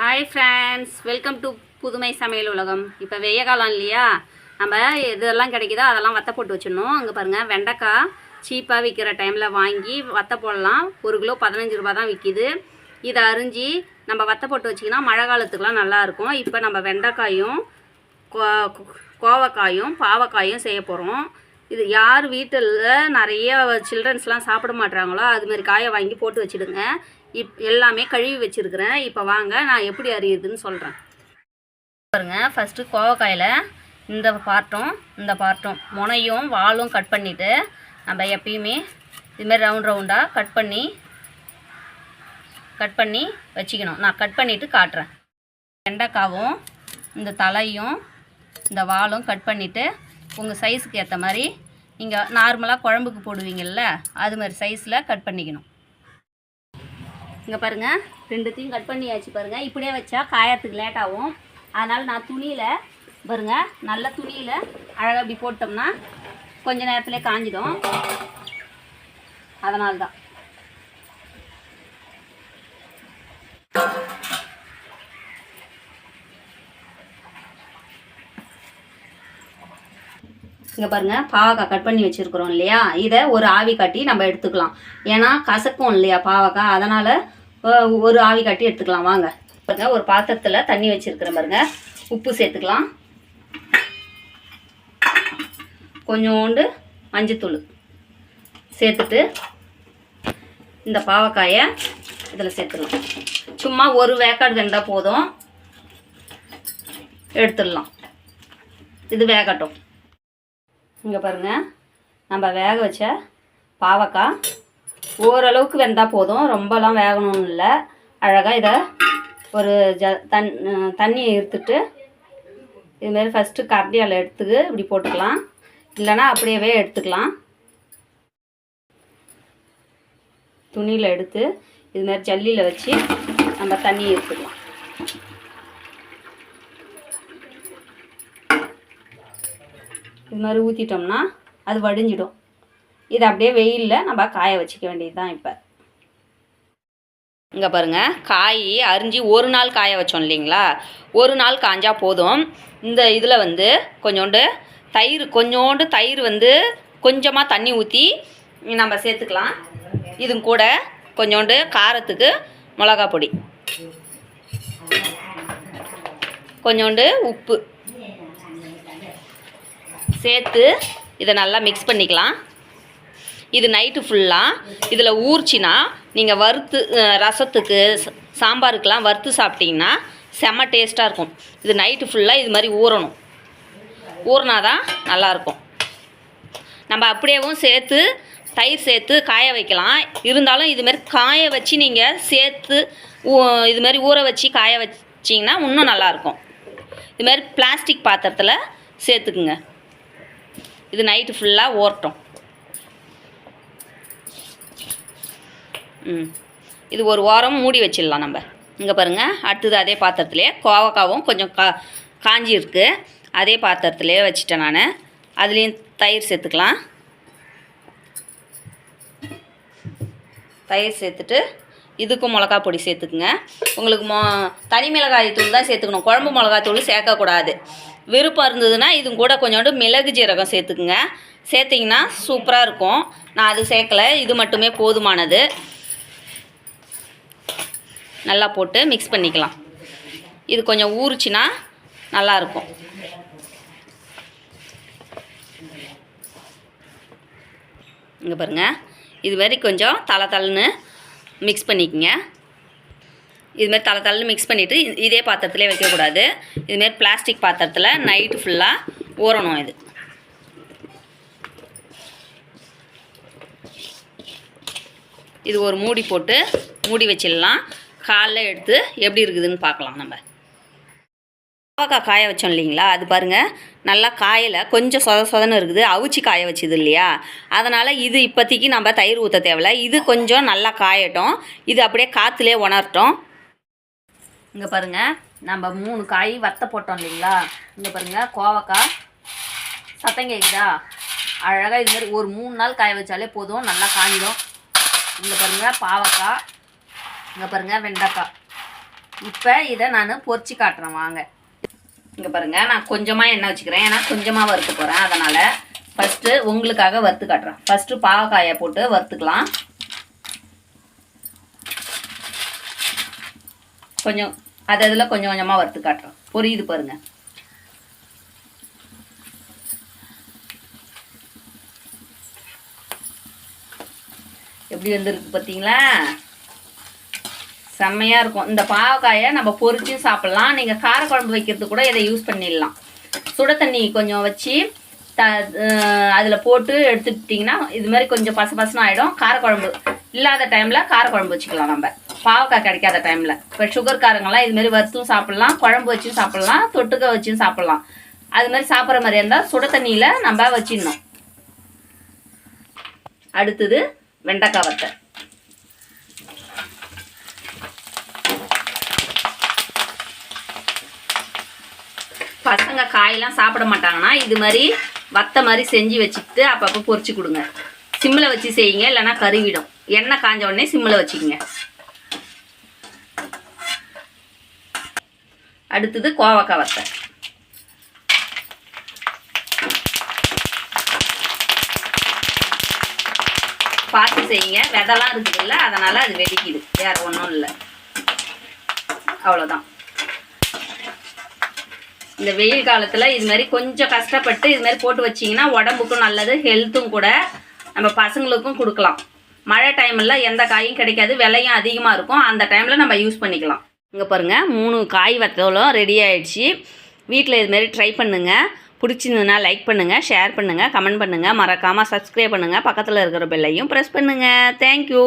Hi friends welcome to புதுமை சமையல் உலகம். இப்போ வெய்ய காலம் இல்லையா? நம்ம எதெல்லாம் கிடைக்குதோ அதெல்லாம் வத்த போட்டு வச்சிடணும். அங்கே பாருங்கள் வெண்டைக்காய் சீப்பாக விற்கிற டைமில் வாங்கி வத்த போடலாம். ஒரு கிலோ பதினஞ்சு ரூபா தான் விற்கிது இதை அரிஞ்சு நம்ம வத்த போட்டு வச்சிங்கன்னா மழை காலத்துக்குலாம் நல்லாயிருக்கும் இப்போ நம்ம வெண்டைக்காயும் கோ- கோவக்காயும் பாவக்காயும் செய்ய போகிறோம் இது யார் வீட்டில் நிறைய சில்ட்ரன்ஸ்லாம் சாப்பிட மாட்டுறாங்களோ அதுமாரி காயை வாங்கி போட்டு வச்சுடுங்க. இப் எல்லாமே கழுவி வச்சுருக்கிறேன். இப்போ வாங்க நான் எப்படி அறியுதுன்னு சொல்கிறேன் பாருங்க ஃபஸ்ட்டு கோவக்காயில் இந்த பார்ட்டும் இந்த பார்ட்டும் முனையும் வாலும் கட் பண்ணிவிட்டு நம்ம எப்பயுமே இதுமாரி ரவுண்ட் ரவுண்டாக கட் பண்ணி கட் பண்ணி வச்சுக்கணும். நான் கட் பண்ணிவிட்டு காட்டுறேன். வெண்டைக்காவும் இந்த தலையும் இந்த வாலும் கட் பண்ணிவிட்டு உங்கள் சைஸுக்கு ஏற்ற மாதிரி நீங்கள் நார்மலாக குழம்புக்கு போடுவீங்கள்ல அது மாதிரி சைஸில் கட் பண்ணிக்கணும். இங்கே பாருங்கள் ரெண்டுத்தையும் கட் பண்ணியாச்சு பாருங்கள் இப்படியே வச்சா காயறதுக்கு லேட் ஆகும். அதனால் நான் துணியில் பாருங்கள் நல்ல துணியில் அழகாக இப்படி போட்டோம்னா கொஞ்ச நேரத்தில் காஞ்சிடும். அதனால் தான் இங்கே பாருங்கள் பாவக்காய் கட் பண்ணி வச்சுருக்குறோம் இல்லையா? இதை ஒரு ஆவி காட்டி நம்ம எடுத்துக்கலாம். ஏன்னா கசக்கும் இல்லையா பாவக்காய்? அதனால் ஒரு ஆவி காட்டி எடுத்துக்கலாம் வாங்க. பாருங்க ஒரு பாத்திரத்தில் தண்ணி வச்சுருக்குறேன் பாருங்க. உப்பு சேர்த்துக்கலாம். கொஞ்சோண்டு மஞ்சத்தூள் சேர்த்துட்டு இந்த பாவக்காயை இதில் சேர்த்துடலாம். சும்மா ஒரு வேக்காடு வெந்தால் போதும். எடுத்துடலாம். இது வேகட்டும். இங்கே பாருங்கள் நம்ம வேக வச்ச பாவக்காய் ஓரளவுக்கு வெந்தால் போதும். ரொம்பலாம் வேகணும்னு இல்லை. அழகாக இதை ஒரு ஜ தன் தண்ணியை எடுத்துட்டு இதுமாரி ஃபஸ்ட்டு கரண்டியால் எடுத்துக்கு இப்படி போட்டுக்கலாம். இல்லைன்னா அப்படியே எடுத்துக்கலாம். துணியில் எடுத்து இதுமாரி ஜல்லியில் வச்சு நம்ம தண்ணியை எடுத்துக்கலாம் இது மாதிரி ஊற்றிட்டோம்னா அது வடிஞ்சிடும். இது அப்படியே வெயிலில் நம்ம காய வச்சுக்க வேண்டியது தான் இப்போ. இங்கே பாருங்கள் காய் அரிஞ்சு ஒரு நாள் காய வச்சோம் இல்லைங்களா? ஒரு நாள் காஞ்சா போதும். இந்த இதில் வந்து கொஞ்சோண்டு தயிர் கொஞ்சோண்டு தயிர் வந்து கொஞ்சமாக தண்ணி ஊற்றி நம்ம சேர்த்துக்கலாம். இது கூட கொஞ்சோண்டு காரத்துக்கு மிளகா பொடி. கொஞ்சோண்டு உப்பு. சேர்த்து இதை நல்லா மிக்ஸ் பண்ணிக்கலாம். இது நைட்டு ஃபுல்லாக இதில் ஊறிச்சின்னா நீங்கள் வறுத்து ரசத்துக்கு சாம்பாருக்கெலாம் வறுத்து சாப்பிட்டீங்கன்னா செம்ம டேஸ்ட்டாக இருக்கும். இது நைட்டு ஃபுல்லாக இது மாதிரி ஊறணும். ஊறினா தான் நல்லாயிருக்கும். நம்ம அப்படியேவும் சேர்த்து தயிர் சேர்த்து காய வைக்கலாம். இருந்தாலும் இதுமாரி காய வச்சு நீங்கள் சேர்த்து ஊ- இது மாதிரி ஊற வச்சு காய வச்சிங்கன்னா இன்னும் நல்லாயிருக்கும். இது மாதிரி பிளாஸ்டிக் பாத்திரத்தில் சேர்த்துக்குங்க. இது நைட்டு ஃபுல்லாக ஓரட்டும். ம். இது ஒரு வாரம் மூடி வச்சிடலாம் நம்ம. இங்கே பாருங்கள் அடுத்தது அதே பாத்திரத்துலேயே கோவக்காவும் கொஞ்சம் கா காஞ்சி இருக்கு. அதே பாத்திரத்துலேயே வச்சுட்டேன் நான். அதுலேயும் தயிர் சேர்த்துக்கலாம். தயிர் சேர்த்துட்டு இதுக்கும் மிளகா பொடி சேர்த்துக்குங்க. உங்களுக்கு மொ தனி மிளகாய் தூள் தான் சேர்த்துக்கணும். குழம்பு மிளகாய் தூள் சேர்க்கக்கூடாது. விருப்பம் இருந்ததுன்னா இது கூட கொஞ்சோண்டு மிளகு ஜீரகம் சேர்த்துக்குங்க. சேர்த்திங்கன்னா சூப்பராக இருக்கும். நான் அது சேர்க்கல. இது மட்டுமே போதுமானது. நல்லா போட்டு மிக்ஸ் பண்ணிக்கலாம். இது கொஞ்சம் ஊறுச்சுன்னா நல்லாயிருக்கும். இங்கே பாருங்கள் இது மாதிரி கொஞ்சம் தலை தலன்னு மிக்ஸ் பண்ணிக்கங்க. இதுமாரி தலை தலைன்னு மிக்ஸ் பண்ணிவிட்டு இதே பாத்திரத்திலே வைக்கக்கூடாது. இதுமாரி பிளாஸ்டிக் பாத்திரத்தில் நைட்டு ஃபுல்லாக ஊறணும் இது. இது ஒரு மூடி போட்டு மூடி வச்சிடலாம். காலைல எடுத்து எப்படி இருக்குதுன்னு பார்க்கலாம் நம்ம. பாவக்காய் காய வச்சோம் இல்லைங்களா? அது பாருங்கள் நல்லா காயில் கொஞ்சம் சொத சொதன்னு இருக்குது. அவிச்சு காய வச்சுது இல்லையா? அதனால் இது இப்போதைக்கு நம்ம தயிர் ஊற்ற தேவையில்ல. இது கொஞ்சம் நல்லா காயட்டும். இது அப்படியே காற்றுலே உணரட்டும். இங்கே பாருங்கள் நம்ம மூணு காய் வத்த போட்டோம் இல்லைங்களா? இங்கே பாருங்கள் கோவக்காய் சத்தம் கேட்குதா அழகாக இது மாதிரி ஒரு மூணு நாள் காய வச்சாலே போதும். நல்லா காஞ்சிடும். இங்கே பாருங்கள் பாவக்காய் இங்கே பாருங்கள் வெண்டைக்காய். இப்போ இதை நான் பொறிச்சு காட்டுறேன் வாங்க. இங்கே பாருங்க நான் கொஞ்சமாக எண்ணெய் வச்சுக்கிறேன். ஏன்னா கொஞ்சமாக வறுத்து போகிறேன் அதனால் ஃபஸ்ட்டு உங்களுக்காக வறுத்து காட்டுறேன். ஃபஸ்ட்டு பாவக்காயை போட்டு வறுத்துக்கலாம். கொஞ்சம் அது அதில் கொஞ்சம் கொஞ்சமாக வறுத்து காட்டுறேன். பொரியுது பாருங்க. எப்படி வந்துருக்கு பார்த்தீங்களா செம்மையாக இருக்கும். இந்த பாவக்காயை நம்ம பொரிச்சும் சாப்பிட்லாம். நீங்கள் காரக்குழம்பு வைக்கிறது கூட இதை யூஸ் பண்ணிடலாம். சுட தண்ணி கொஞ்சம் வச்சு த அதில் போட்டு எடுத்துக்கிட்டிங்கன்னா இது மாதிரி கொஞ்சம் பச பசன்னு ஆகிடும் காரக்குழம்பு இல்லாத டைமில் காரக்குழம்பு வச்சுக்கலாம் நம்ம. பாவக்காய் கிடைக்காத டைமில் இப்போ சுகர்காரங்கெல்லாம் இது இதுமாரி வறுத்தும் சாப்பிட்லாம். குழம்பு வச்சும் சாப்பிட்லாம். தொட்டுக்க வச்சும் சாப்பிட்லாம். அது மாதிரி சாப்பிட்ற மாதிரி இருந்தால் சுட தண்ணியில் நம்ம வச்சிடணும். அடுத்தது வெண்டைக்காய் வத்தை பசங்க காயெல்லாம் சாப்பிட மாட்டாங்கன்னா இது மாதிரி வத்த மாதிரி செஞ்சு வச்சுக்கிட்டு அப்பப்போ பொரிச்சு கொடுங்க. சிம்மில் வச்சு செய்யுங்க இல்லைன்னா கருவிடும். எண்ணெய் காஞ்ச உடனே சிம்மில் வச்சுக்கோங்க. அடுத்தது கோவக்காய் வத்தை. பார்த்து செய்யுங்க. விதெல்லாம் இருக்குதுல்ல அதனால் அது வெடிக்குது. வேறு ஒன்றும் இல்லை. அவ்வளோதான் இந்த வெயில் காலத்தில் இது மாதிரி கொஞ்சம் கஷ்டப்பட்டு இது மாதிரி போட்டு வச்சிங்கன்னா உடம்புக்கும் நல்லது ஹெல்த்தும் கூட நம்ம பசங்களுக்கும் கொடுக்கலாம். மழை டைமில் எந்த காயும் கிடைக்காது விலையும் அதிகமாக இருக்கும். அந்த டைமில் நம்ம யூஸ் பண்ணிக்கலாம். இங்கே பாருங்கள் மூணு காய் வத்தலும் ரெடி ஆகிடுச்சி வீட்டில் இது மாதிரி ட்ரை பண்ணுங்கள் பிடிச்சிருந்ததுன்னா லைக் பண்ணுங்கள் ஷேர் பண்ணுங்கள் கமெண்ட் பண்ணுங்கள் மறக்காமல் சப்ஸ்கிரைப் பண்ணுங்கள் பக்கத்தில் இருக்கிற பெல்லையும் ப்ரெஸ் பண்ணுங்கள் தேங்க்யூ